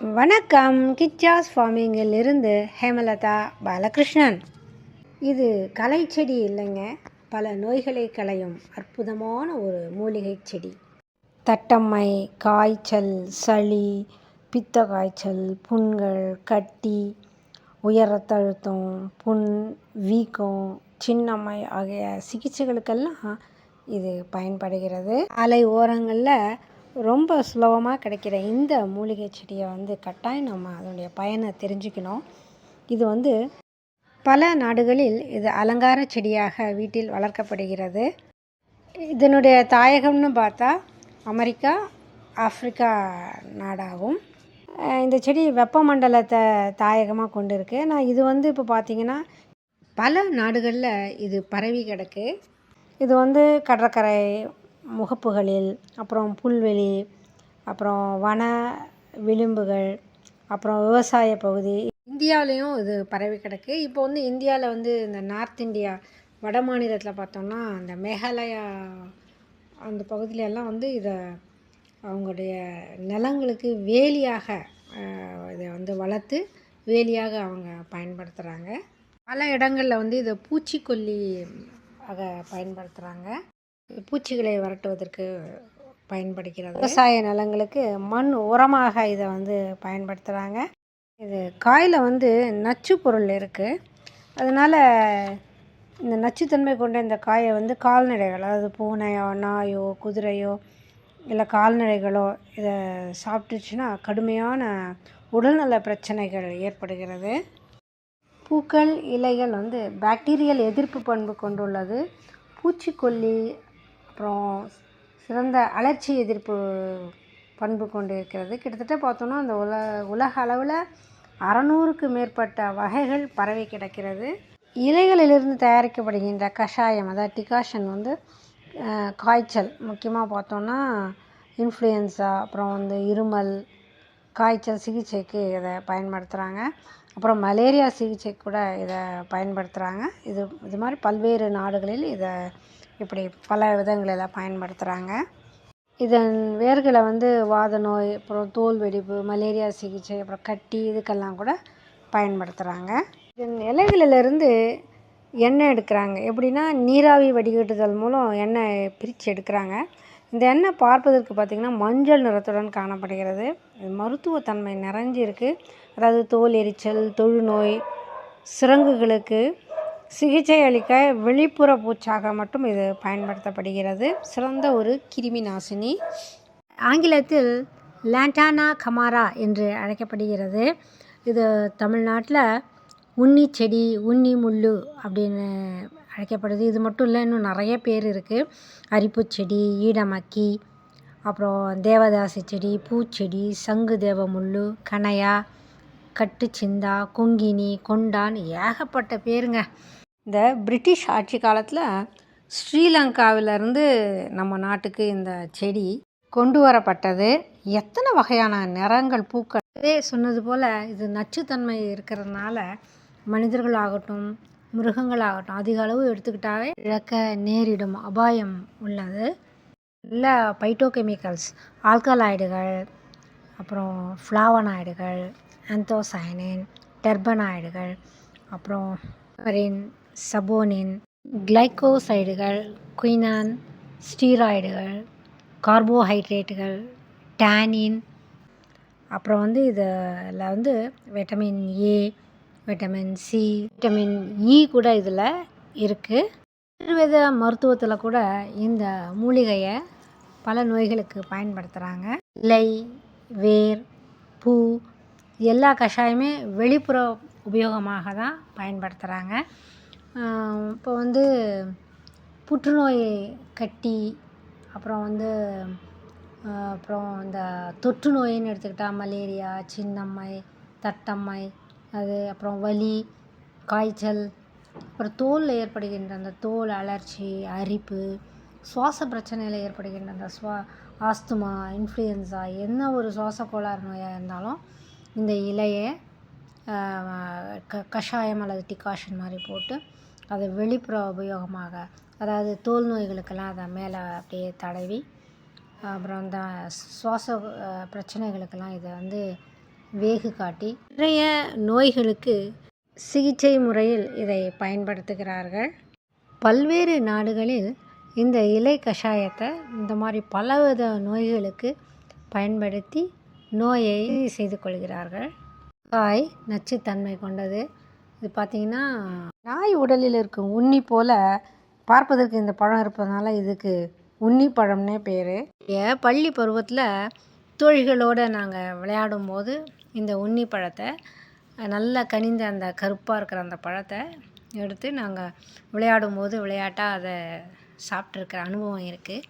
வணக்கம். கிச்சாஸ் ஃபார்மிங்கில் இருந்து ஹேமலதா பாலகிருஷ்ணன். இது கலை செடி இல்லைங்க. பல நோய்களை களையும் அற்புதமான ஒரு மூலிகை செடி. தட்டம்மை காய்ச்சல் சளி பித்த காய்ச்சல் புண்கள் கட்டி உயர் ரத்த அழுத்தம் புண் வீக்கம் சின்னம்மை ஆகிய சிகிச்சைகளுக்கெல்லாம் இது பயன்படுகிறது. அலை ஓரங்களில் ரொம்ப சுலபமாக கிடைக்கிற இந்த மூலிகை செடியை வந்து கட்டாயம் நம்ம அதனுடைய பயனை தெரிஞ்சுக்கணும். இது வந்து பல நாடுகளில் இது அலங்கார செடியாக வீட்டில் வளர்க்கப்படுகிறது. இதனுடைய தாயகம்னு பார்த்தா அமெரிக்கா ஆப்பிரிக்கா நாடாகும். இந்த செடி வெப்பமண்டலத்தை தாயகமாக கொண்டு இருக்குது நான் இது வந்து இப்போ பார்த்தீங்கன்னா பல நாடுகளில் இது பரவி கிடக்கு. இது வந்து கடற்கரை முகப்புகளில் அப்புறம் புல்வெளி அப்புறம் வன விளிம்புகள் அப்புறம் விவசாய பகுதி. இந்தியாவிலையும் இது பரவி கிடக்கு. இப்போ வந்து இந்தியாவில் வந்து இந்த நார்த் இந்தியா வட மாநிலத்தில் பார்த்தோம்னா அந்த மேகாலயா அந்த பகுதியில எல்லாம் வந்து இதை அவங்களுடைய நிலங்களுக்கு வேலியாக இதை வந்து வளர்த்து வேலியாக அவங்க பயன்படுத்துகிறாங்க பல இடங்களில் வந்து இதை பூச்சிக்கொல்லி ஆக பயன்படுத்துகிறாங்க பூச்சிகளை விரட்டுவதற்கு பயன்படுகிறது. விவசாய நிலங்களுக்கு மண் உரமாக இதை வந்து பயன்படுத்துகிறாங்க இது காயில் வந்து நச்சு பொருள் இருக்குது அதனால் இந்த நச்சுத்தன்மை கொண்ட இந்த காயை வந்து கால்நடைகள் அதாவது பூனையோ நாயோ குதிரையோ இல்லை கால்நடைகளோ இதை சாப்பிட்டுச்சுன்னா கடுமையான உடல்நல பிரச்சனைகள் ஏற்படுகிறது. பூக்கள் இலைகள் வந்து பாக்டீரியல் எதிர்ப்பு பண்பு கொண்டுள்ளது. பூச்சிக்கொல்லி அப்புறம் சிறந்த அலர்ச்சி எதிர்ப்பு பண்பு கொண்டு இருக்கிறது. கிட்டத்தட்ட பார்த்தோன்னா அந்த உல உலக அளவில் அறநூறுக்கு மேற்பட்ட வகைகள் பரவி கிடக்கிறது. இலைகளிலிருந்து தயாரிக்கப்படுகின்ற கஷாயம் அதாவது டிகாஷன் வந்து காய்ச்சல். முக்கியமாக பார்த்தோன்னா இன்ஃப்ளூயன்ஸா அப்புறம் வந்து இருமல் காய்ச்சல் சிகிச்சைக்கு இதை பயன்படுத்துகிறாங்க அப்புறம் மலேரியா சிகிச்சை கூட இதை பயன்படுத்துகிறாங்க இது இது மாதிரி பல்வேறு நாடுகளில் இதை இப்படி பல விதங்களில் பயன்படுத்துகிறாங்க இதன் வேர்களை வந்து வாத நோய் அப்புறம் தோல் வெடிப்பு மலேரியா சிகிச்சை அப்புறம் கட்டி இதுக்கெல்லாம் கூட பயன்படுத்துகிறாங்க இதன் இலைகளிலிருந்து எண்ணெய் எடுக்கிறாங்க. எப்படின்னா நீராவி வடிகட்டுதல் மூலம் எண்ணெய் பிரித்து எடுக்கிறாங்க. இந்த எண்ணெய் பார்ப்பதற்கு பார்த்திங்கன்னா மஞ்சள் நிறத்துடன் காணப்படுகிறது. இது மருத்துவத்தன்மை நிறைஞ்சிருக்கு. அதாவது தோல் எரிச்சல் தொழுநோய் சிரங்குகளுக்கு சிகிச்சை அளிக்க வெளிப்புற பூச்சாக மட்டும் இது பயன்படுத்தப்படுகிறது. சிறந்த ஒரு கிருமி நாசினி. ஆங்கிலத்தில் லேண்டானா கமாரா என்று அழைக்கப்படுகிறது. இது தமிழ்நாட்டில் உன்னி செடி உன்னி முள்ளு அப்படின்னு அழைக்கப்படுது. இது மட்டும் இல்லை இன்னும் நிறைய பேர் இருக்குது அரிப்புச்செடி ஈடமக்கி அப்புறம் தேவதாசி செடி பூச்செடி சங்கு தேவ முள்ளு கனையா கட்டுச்சிந்தா கொங்கினி கொண்டான்னு ஏகப்பட்ட பேருங்க. இந்த பிரிட்டிஷ் ஆட்சி காலத்தில் ஸ்ரீலங்காவிலேருந்து நம்ம நாட்டுக்கு இந்த செடி கொண்டு வரப்பட்டது. எத்தனை வகையான நிறங்கள் பூக்கள்? சொன்னது போல் இது நச்சுத்தன்மை இருக்கிறதுனால மனிதர்களாகட்டும் மிருகங்களாகட்டும் அதிக அளவு எடுத்துக்கிட்டாவே இழக்க நேரிடும் அபாயம் உள்ளது. நல்ல பைட்டோகெமிக்கல்ஸ் ஆல்கலாய்டுகள் அப்புறம் ஃப்ளாவனாய்டுகள் ஆந்தோசைனின் டெர்பனாய்டுகள் அப்புறம் ரின் சபோனின் கிளைக்கோசைடுகள் குயினான் ஸ்டீராய்டுகள் கார்போஹைட்ரேட்டுகள் டேனின் அப்புறம் வந்து இதில் வந்து vitamin A vitamin C vitamin E கூட இதில் இருக்குது ஆயுர்வேத மருத்துவத்தில் கூட இந்த மூலிகையை பல நோய்களுக்கு பயன்படுத்துகிறாங்க இலை வேர் பூ எல்லா கஷாயமே வெளிப்புற உபயோகமாக தான் பயன்படுத்துகிறாங்க இப்போ வந்து புற்றுநோய் கட்டி அப்புறம் வந்து அப்புறம் இந்த தொற்று நோயின்னு எடுத்துக்கிட்டால் மலேரியா சின்னம்மை தட்டம்மை அது அப்புறம் வலி காய்ச்சல் அப்புறம் தோலில் ஏற்படுகின்ற அந்த தோல் அலர்ச்சி அரிப்பு சுவாச பிரச்சனையில் ஏற்படுகின்ற அந்த சுவா ஆஸ்துமா இன்ஃப்ளூயன்ஸா என்ன ஒரு சுவாச கோளாறு நோயாக இருந்தாலும் இந்த இலையை க கஷாயம் அல்லது டிகாஷன் மாதிரி போட்டு அதை வெளிப்புற உபயோகமாக அதாவது தோல் நோய்களுக்கெல்லாம் அதை மேலே அப்படியே தடவி அப்புறம் அந்த சுவாச பிரச்சனைகளுக்கெல்லாம் இதை வந்து வேகு காட்டி நிறைய நோய்களுக்கு சிகிச்சை முறையில் இதை பயன்படுத்துகிறார்கள். பல்வேறு நாடுகளில் இந்த இலை கஷாயத்தை இந்த மாதிரி பலவித நோய்களுக்கு பயன்படுத்தி நோயை செய்து கொள்கிறார்கள். காய் நச்சுத்தன்மை கொண்டது. இது பார்த்திங்கன்னா நாய் உடலில் இருக்கும் உண்ணி போல் பார்ப்பதற்கு இந்த பழம் இருப்பதனால இதுக்கு உண்ணி பழம்னே பேர். பள்ளி பருவத்தில் தோழிகளோடு நாங்கள் விளையாடும் போது இந்த உண்ணி பழத்தை நல்லா கனிந்த அந்த கருப்பாக இருக்கிற அந்த பழத்தை எடுத்து நாங்கள் விளையாடும் போது விளையாட்டாக அதை சாப்பிட்ருக்கிற அனுபவம் இருக்குது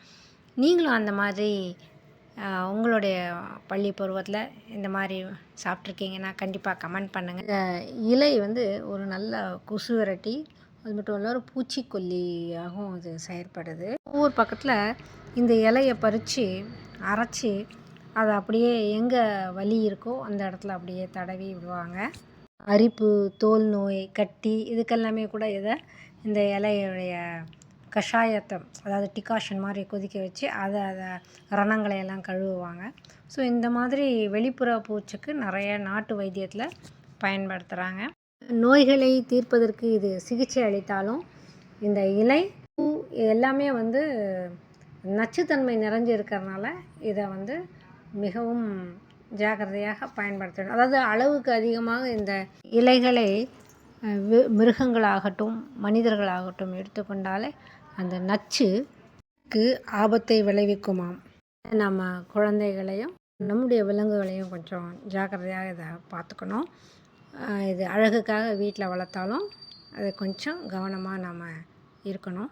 நீங்களும் அந்த மாதிரி உங்களுடைய பள்ளி பருவத்தில் இந்த மாதிரி சாப்பிட்ருக்கீங்கன்னா கண்டிப்பாக கமெண்ட் பண்ணுங்கள் இந்த இலை வந்து ஒரு நல்ல கொசு விரட்டி அது மட்டும் இல்லை ஒரு பூச்சிக்கொல்லியாகவும் அது செயற்படுது ஊர் பக்கத்தில் இந்த இலையை பறித்து அரைச்சி அதை அப்படியே எங்கே வலி இருக்கோ அந்த இடத்துல அப்படியே தடவி விடுவாங்க. அரிப்பு தோல் நோய் கட்டி இதுக்கெல்லாமே கூட இதை இந்த இலையுடைய கஷாயத்தை அதாவது டிகாஷன் மாதிரி கொதிக்க வச்சு அதை அதை ரணங்களை எல்லாம் கழுவுவாங்க. ஸோ இந்த மாதிரி வெளிப்புற பூச்சுக்கு நிறைய நாட்டு வைத்தியத்தில் பயன்படுத்துகிறாங்க நோய்களை தீர்ப்பதற்கு இது சிகிச்சை அளித்தாலும் இந்த இலை பூ எல்லாமே வந்து நச்சுத்தன்மை நிறைஞ்சு இருக்கிறதுனால இதை வந்து மிகவும் ஜாக்கிரதையாக பயன்படுத்தணும். அதாவது அளவுக்கு அதிகமாக இந்த இலைகளை வி- மிருகங்களாகட்டும் மனிதர்களாகட்டும் எடுத்துக்கொண்டாலே அந்த நச்சுக்கு ஆபத்தை விளைவிக்குமாம். நம்ம குழந்தைகளையும் நம்முடைய விலங்குகளையும் கொஞ்சம் ஜாக்கிரதையாக இதை பார்த்துக்கணும். இது அழகுக்காக வீட்டில் வளர்த்தாலும் அதை கொஞ்சம் கவனமாக நம்ம இருக்கணும்.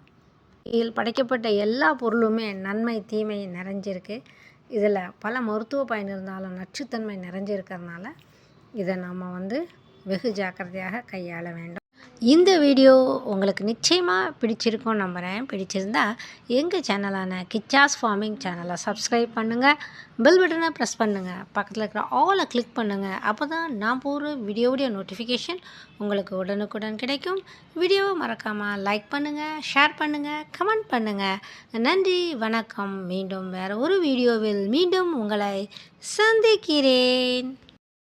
இதில் படைக்கப்பட்ட எல்லா பொருளுமே நன்மை தீமை நிறைஞ்சிருக்கு. இதில் பல மருத்துவ பயன் இருந்தாலும் நச்சுத்தன்மை நிறைஞ்சிருக்கிறதுனால இதை நம்ம வந்து வெகு ஜாக்கிரதையாக கையாள வேண்டும். இந்த வீடியோ உங்களுக்கு நிச்சயமாக பிடிச்சிருக்கும் நம்புகிறேன் பிடிச்சிருந்தா எங்கள் சேனலான கிச்சாஸ் ஃபார்மிங் சேனலை சப்ஸ்கிரைப் பண்ணுங்கள் பெல் பட்டனை ப்ரெஸ் பண்ணுங்கள் பக்கத்தில் இருக்கிற ஆலை கிளிக் பண்ணுங்கள் அப்போ தான் நான் போகிற வீடியோவுடைய நோட்டிஃபிகேஷன் உங்களுக்கு உடனுக்குடன் கிடைக்கும். வீடியோவை மறக்காமல் லைக் பண்ணுங்கள் ஷேர் பண்ணுங்கள் கமெண்ட் பண்ணுங்கள் நன்றி வணக்கம். மீண்டும் வேறு ஒரு வீடியோவில் மீண்டும் உங்களை சந்திக்கிறேன்.